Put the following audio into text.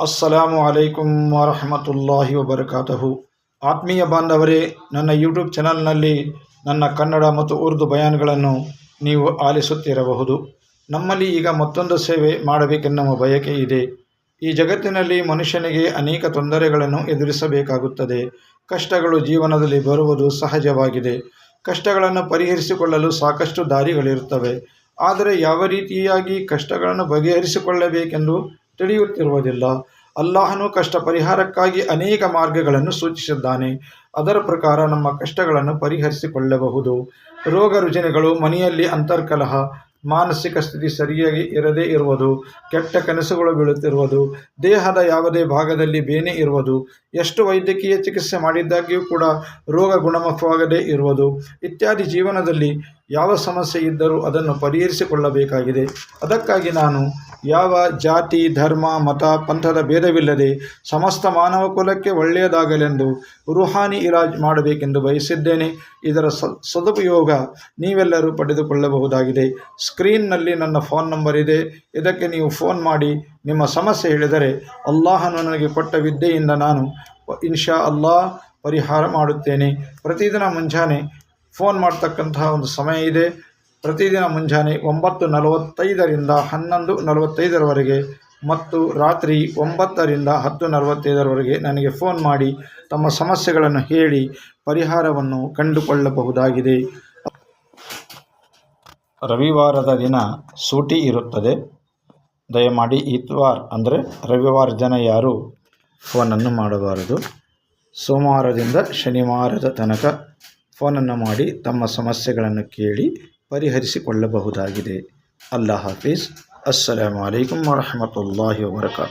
ಅಸ್ಸಲಾಮು ಅಲೈಕುಂ ವರಹಮತುಲ್ಲಾಹಿ ವಬರಕಾತಹು ಆತ್ಮೀಯ ಬಾಂಧವರೇ, ನನ್ನ ಯೂಟ್ಯೂಬ್ ಚಾನಲ್ನಲ್ಲಿ ನನ್ನ ಕನ್ನಡ ಮತ್ತು ಉರ್ದು ಬಯಾನ್ಗಳನ್ನು ನೀವು ಆಲಿಸುತ್ತಿರಬಹುದು. ನಮ್ಮಲ್ಲಿ ಈಗ ಮತ್ತೊಂದು ಸೇವೆ ಮಾಡಬೇಕೆನ್ನುವ ಬಯಕೆ ಇದೆ. ಈ ಜಗತ್ತಿನಲ್ಲಿ ಮನುಷ್ಯನಿಗೆ ಅನೇಕ ತೊಂದರೆಗಳನ್ನು ಎದುರಿಸಬೇಕಾಗುತ್ತದೆ. ಕಷ್ಟಗಳು ಜೀವನದಲ್ಲಿ ಬರುವುದು ಸಹಜವಾಗಿದೆ. ಕಷ್ಟಗಳನ್ನು ಪರಿಹರಿಸಿಕೊಳ್ಳಲು ಸಾಕಷ್ಟು ದಾರಿಗಳಿರುತ್ತವೆ. ಆದರೆ ಯಾವ ರೀತಿಯಾಗಿ ಕಷ್ಟಗಳನ್ನು ಬಗೆಹರಿಸಿಕೊಳ್ಳಬೇಕೆಂದು ತಿಳಿಯುತ್ತಿರುವುದಿಲ್ಲ. ಅಲ್ಲಾಹನು ಕಷ್ಟ ಪರಿಹಾರಕ್ಕಾಗಿ ಅನೇಕ ಮಾರ್ಗಗಳನ್ನು ಸೂಚಿಸಿದ್ದಾನೆ. ಅದರ ಪ್ರಕಾರ ನಮ್ಮ ಕಷ್ಟಗಳನ್ನು ಪರಿಹರಿಸಿಕೊಳ್ಳಬಹುದು. ರೋಗ ರುಜಿನಗಳು, ಮನೆಯಲ್ಲಿ ಅಂತರ್ಕಲಹ, ಮಾನಸಿಕ ಸ್ಥಿತಿ ಸರಿಯಾಗಿ ಇರದೇ ಇರುವುದು, ಕೆಟ್ಟ ಕನಸುಗಳು ಬೀಳುತ್ತಿರುವುದು, ದೇಹದ ಯಾವುದೇ ಭಾಗದಲ್ಲಿ ಬೇನೆ ಇರುವುದು, ಎಷ್ಟು ವೈದ್ಯಕೀಯ ಚಿಕಿತ್ಸೆ ಮಾಡಿದ್ದಾಗಿಯೂ ಕೂಡ ರೋಗ ಗುಣಮುಖವಾಗದೇ ಇರುವುದು, ಇತ್ಯಾದಿ ಜೀವನದಲ್ಲಿ ಯಾವ ಸಮಸ್ಯೆ ಇದ್ದರೂ ಅದನ್ನು ಪರಿಹರಿಸಿಕೊಳ್ಳಬೇಕಾಗಿದೆ. ಅದಕ್ಕಾಗಿ ನಾನು ಯಾವ ಜಾತಿ, ಧರ್ಮ, ಮತ, ಪಂಥದ ಭೇದವಿಲ್ಲದೆ ಸಮಸ್ತ ಮಾನವ ಕುಲಕ್ಕೆ ಒಳ್ಳೆಯದಾಗಲೆಂದು ರುಹಾನಿ ಇಲಾಜ್ ಮಾಡಬೇಕೆಂದು ಬಯಸಿದ್ದೇನೆ. ಇದರ ಸದುಪಯೋಗ ನೀವೆಲ್ಲರೂ ಪಡೆದುಕೊಳ್ಳಬಹುದಾಗಿದೆ. ಸ್ಕ್ರೀನ್ನಲ್ಲಿ ನನ್ನ ಫೋನ್ ನಂಬರ್ ಇದೆ. ಇದಕ್ಕೆ ನೀವು ಫೋನ್ ಮಾಡಿ ನಿಮ್ಮ ಸಮಸ್ಯೆ ಹೇಳಿದರೆ ಅಲ್ಲಾಹನು ನನಗೆ ಕೊಟ್ಟ ವಿದ್ಯೆಯಿಂದ ನಾನು ಇನ್ಶಾ ಅಲ್ಲಾ ಪರಿಹಾರ ಮಾಡುತ್ತೇನೆ. ಪ್ರತಿದಿನ ಮುಂಜಾನೆ ಫೋನ್ ಮಾಡ್ತಕ್ಕಂತಹ ಒಂದು ಸಮಯ ಇದೆ. ಪ್ರತಿದಿನ ಮುಂಜಾನೆ ಒಂಬತ್ತು ನಲವತ್ತೈದರಿಂದ ಹನ್ನೊಂದು ನಲವತ್ತೈದರವರೆಗೆ ಮತ್ತು ರಾತ್ರಿ ಒಂಬತ್ತರಿಂದ ಹತ್ತು ನಲವತ್ತೈದರವರೆಗೆ ನನಗೆ ಫೋನ್ ಮಾಡಿ ತಮ್ಮ ಸಮಸ್ಯೆಗಳನ್ನು ಹೇಳಿ ಪರಿಹಾರವನ್ನು ಕಂಡುಕೊಳ್ಳಬಹುದಾಗಿದೆ. ರವಿವಾರದ ದಿನ ಸೂಟಿ ಇರುತ್ತದೆ. ದಯಮಾಡಿ ಇತ್ವಾರ್ ಅಂದರೆ ರವಿವಾರ ಜನ ಯಾರು ಫೋನನ್ನು ಮಾಡಬಾರದು. ಸೋಮವಾರದಿಂದ ಶನಿವಾರದ ತನಕ ಫೋನನ್ನು ಮಾಡಿ ತಮ್ಮ ಸಮಸ್ಯೆಗಳನ್ನು ಕೇಳಿ ಪರಿಹರಿಸಿಕೊಳ್ಳಬಹುದಾಗಿದೆ. ಅಲ್ಲಾ ಹಾಫೀಸ್. ಅಸ್ಸಲಾಮು ಅಲೈಕುಮ್ ವರಹಮತುಲ್ಲಾಹಿ ವಬರಕಾತು